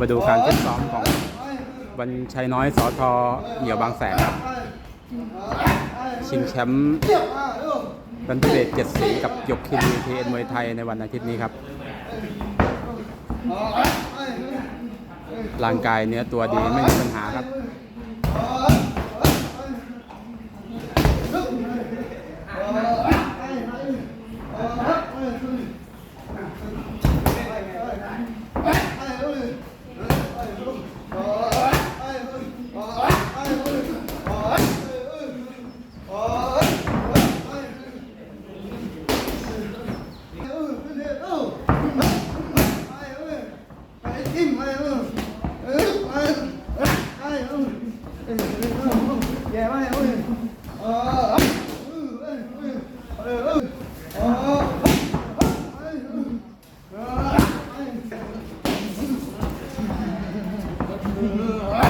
มาดูการฟิตซ้อมของวันชัยน้อยสอทอเหนียวบางแสนครับ ชิงแชมป์บันเทเดเจ็ดสีกับยกคิรีทีเอ็นมวยไทยในวันอาทิตย์นี้ครับ ร่างกายเนื้อตัวดีไม่มีปัญหาครับ Uh,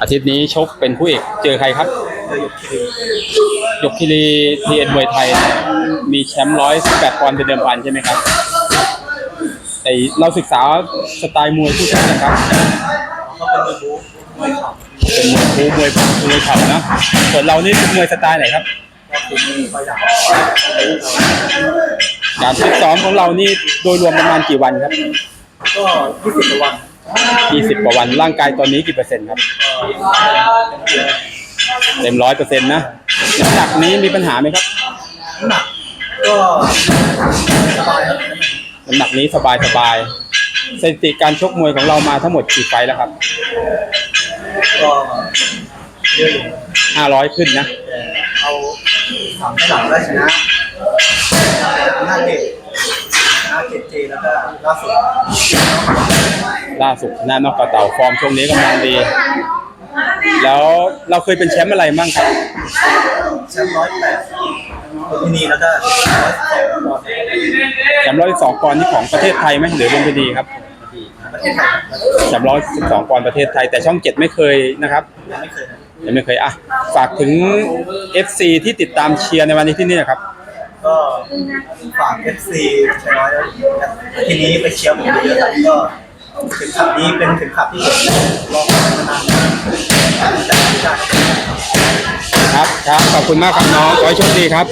อาทิตย์นี้ชกเป็นผู้เอกเจอใครครับ ยกคิรีทีเอ็นมวยไทย มีแชมป์ร้อยสิบแปดปอนด์เป็นเดิมพันใช่ไหมครับแต่เราศึกษาสไตล์มวยผู้ชกนะครับเป็นมวยบูมวยมวยเข่านะส่วนเรานี่เป็นมวยสไตล์ไหนครับ การฟิตซ้อมของเรานี่โดยรวมประมาณกี่วันครับ ก็ยี่สิบกว่าวัน20กว่าวันร่างกายตอนนี้กี่เปอร์เซ็นต์ครับ เต็มร้อยเปอร์เซ็นต์นะน้ำหนักนี้มีปัญหาไหมครับน้ำหนักก็สบายครับน้ำหนักนี้สบายสบายสถิติการชกมวยของเรามาทั้งหมดกี่ไฟล์แล้วครับก็เยอะอยู่500ขึ้นนะแต่เอา สามหลังได้ชนะหน้าเด็กหน้าเกตเจแล้วก็ล่าสุดล่าสุดหน้านอกกระเต่าฟอร์มช่วงนี้กำลังดี แล้วเราเคยเป็นแชมป์อะไรบ้างครับแชมป์ร้อยแปดที่นี่แล้วก็ร้อยสองปอนด์แชมป์ร้อยสองปอนด์นี่ของประเทศไทยไหมหรือลุมพินีครับประเทศไทยแชมป์ร้อยสิบสองปอนด์ประเทศไทยแต่ช่องเจ็ดไม่เคยนะครับยังไม่เคยนะ ยังไม่เคยอะฝากถึง FC ที่ติดตามเชียร์ในวันนี้ที่นี่นะครับ ก็ฝาก FC ชน้อยแล้วทีนี้ไปเชียร์ผมเยอะๆครับก็เข็มขัดนี้เป็นเข็มขัดที่ผมรอมานานแต่ไม่ได้ ครับครับขอบคุณมากครับน้องขอให้โชคดีครับ